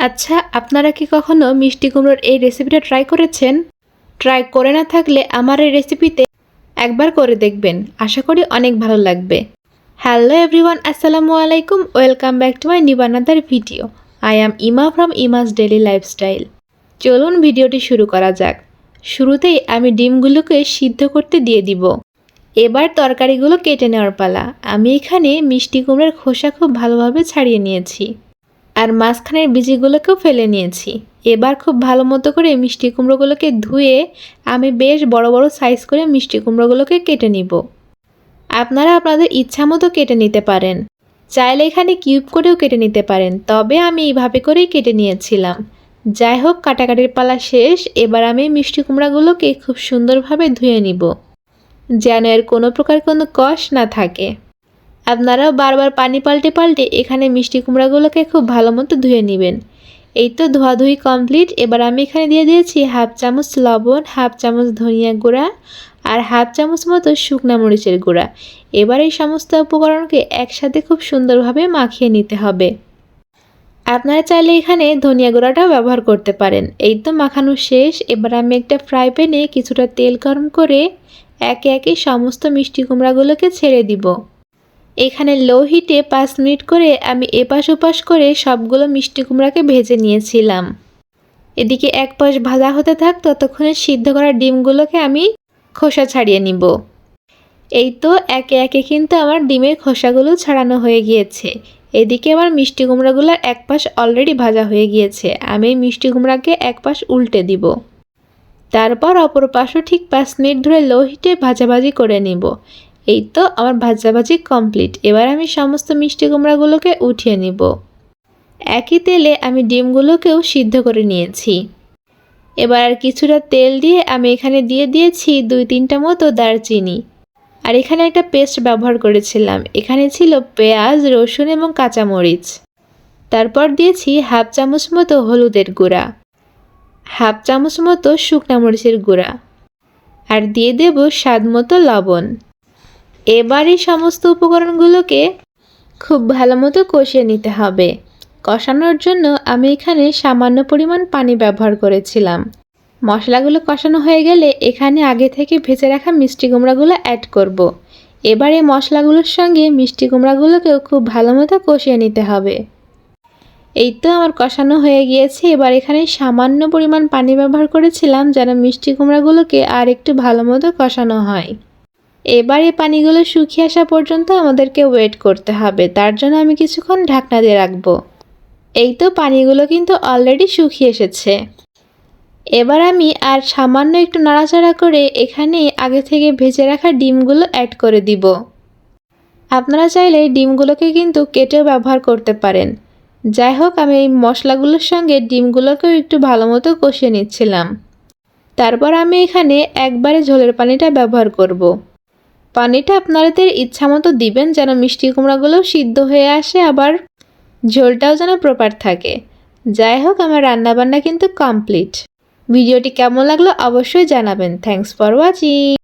আচ্ছা আপনারা কি কখনো মিষ্টি কুমড়োর এই রেসিপিটা ট্রাই করেছেন? ট্রাই করে না থাকলে আমার এই রেসিপিতে একবার করে দেখবেন। আশা করি অনেক ভালো লাগবে। হ্যালো এভরিওয়ান আসসালামু আলাইকুম। Welcome back to my নিবানাদার video I am Ema from Ema's daily lifestyle চলুন ভিডিওটি শুরু করা যাক। শুরুতেই আমি ডিমগুলোকে সিদ্ধ করতে দিয়ে দিব। এবার তরকারিগুলো কেটে নেওয়ার পালা। আমি এখানে মিষ্টি কুমড়োর খোসা খুব ভালোভাবে ছাড়িয়ে নিয়েছি। আর মাঝখানের বীজিগুলোকেও ফেলে নিয়েছি। এবার খুব ভালো মতো করে মিষ্টি কুমড়োগুলোকে ধুয়ে আমি বেশ বড় বড় সাইজ করে মিষ্টি কুমড়োগুলোকে কেটে নিব। আপনারা আপনাদের ইচ্ছা মতো কেটে নিতে পারেন। চাইলে এখানে কিউব করেও কেটে নিতে পারেন, তবে আমি এইভাবে করেই কেটে নিয়েছিলাম। যাই হোক, কাটাকাটির পালা শেষ। এবার আমি মিষ্টি কুমড়াগুলোকে খুব সুন্দরভাবে ধুয়ে নিব, যেন এর কোনো প্রকার কোনো কষ না থাকে। আপনারাও বারবার পানি পাল্টে পাল্টে এখানে মিষ্টি কুমড়াগুলোকে খুব ভালো মতো ধুয়ে নেবেন। এই তো ধোয়াধুয়ি কমপ্লিট। এবার আমি এখানে দিয়ে দিয়েছি হাফ চামচ লবণ, হাফ চামচ ধনিয়া গুঁড়া আর হাফ চামচ মতো শুকনা মরিচের গুঁড়া। এবার এই সমস্ত উপকরণকে একসাথে খুব সুন্দরভাবে মাখিয়ে নিতে হবে। আপনারা চাইলে এখানে ধনিয়া গুঁড়াটাও ব্যবহার করতে পারেন। এই তো মাখানো শেষ। এবার আমি একটা ফ্রাই প্যানে কিছুটা তেল গরম করে একে একে সমস্ত মিষ্টি কুমড়াগুলোকে ছেড়ে দিব। এখানে লো হিটে পাঁচ মিনিট করে আমি এপাশ ওপাশ করে সবগুলো মিষ্টি কুমড়াকে ভেজে নিয়েছিলাম। এদিকে এক পাশ ভাজা হতে থাক, ততক্ষণে সিদ্ধ করা ডিমগুলোকে আমি খোসা ছাড়িয়ে নিব। এই তো একে একে কিন্তু আমার ডিমের খোসাগুলো ছাড়ানো হয়ে গিয়েছে। এদিকে আমার মিষ্টি কুমড়াগুলোর এক পাশ অলরেডি ভাজা হয়ে গিয়েছে। আমি এই মিষ্টি কুমড়াকে এক পাশ উল্টে দিব। তারপর অপর পাশও ঠিক পাঁচ মিনিট ধরে লো হিটে ভাজাভাজি করে নিব। এই তো আমার ভাজাভাজি কমপ্লিট। এবার আমি সমস্ত মিষ্টি কুমড়াগুলোকে উঠিয়ে নিব। একই তেলে আমি ডিমগুলোকেও সিদ্ধ করে নিয়েছি। এবার আর কিছুটা তেল দিয়ে আমি এখানে দিয়ে দিয়েছি দুই তিনটা মতো দারচিনি। আর এখানে একটা পেস্ট ব্যবহার করেছিলাম। এখানে ছিল পেঁয়াজ, রসুন এবং কাঁচামরিচ। তারপর দিয়েছি হাফ চামচ মতো হলুদের গুঁড়া, হাফ চামচ মতো শুকনা মরিচের গুঁড়া। আর দিয়ে দেব স্বাদ মতো লবণ। এবার এই সমস্ত উপকরণগুলোকে খুব ভালো মতো কষিয়ে নিতে হবে। কষানোর জন্য আমি এখানে সামান্য পরিমাণ পানি ব্যবহার করেছিলাম। মশলাগুলো কষানো হয়ে গেলে এখানে আগে থেকে ভেজে রাখা মিষ্টি কুমড়াগুলো অ্যাড করব। এবার এই মশলাগুলোর সঙ্গে মিষ্টি কুমড়াগুলোকেও খুব ভালো মতো কষিয়ে নিতে হবে। এই তো আমার কষানো হয়ে গিয়েছে। এবার এখানে সামান্য পরিমাণ পানি ব্যবহার করেছিলাম যেন মিষ্টি কুমড়াগুলোকে আর একটু ভালো মতো কষানো হয়। এবার পানিগুলো শুকিয়ে আসা পর্যন্ত আমাদেরকে ওয়েট করতে হবে। তার জন্য আমি কিছুক্ষণ ঢাকনা দিয়ে রাখব। এই তো পানিগুলো কিন্তু অলরেডি শুকিয়ে এসেছে। এবার আমি আর সামান্য একটু নাড়াচাড়া করে এখানে আগে থেকে ভেজে রাখা ডিমগুলো অ্যাড করে দিব। আপনারা চাইলে ডিমগুলোকে কিন্তু কেটেও ব্যবহার করতে পারেন। যাই হোক, আমি এই মশলাগুলোর সঙ্গে ডিমগুলোকেও একটু ভালো মতো কষিয়ে নিচ্ছিলাম। তারপর আমি এখানে একবারে ঝোলের পানিটা ব্যবহার করব। পানিটা আপনাদের ইচ্ছা মতো দিবেন যেন মিষ্টি কুমড়াগুলোও সিদ্ধ হয়ে আসে, আবার ঝোলটাও যেন প্রপার থাকে। যাই হোক, আমার রান্নাবান্না কিন্তু কমপ্লিট ভিডিওটি কেমন লাগল অবশ্যই জানাবেন। Thanks for watching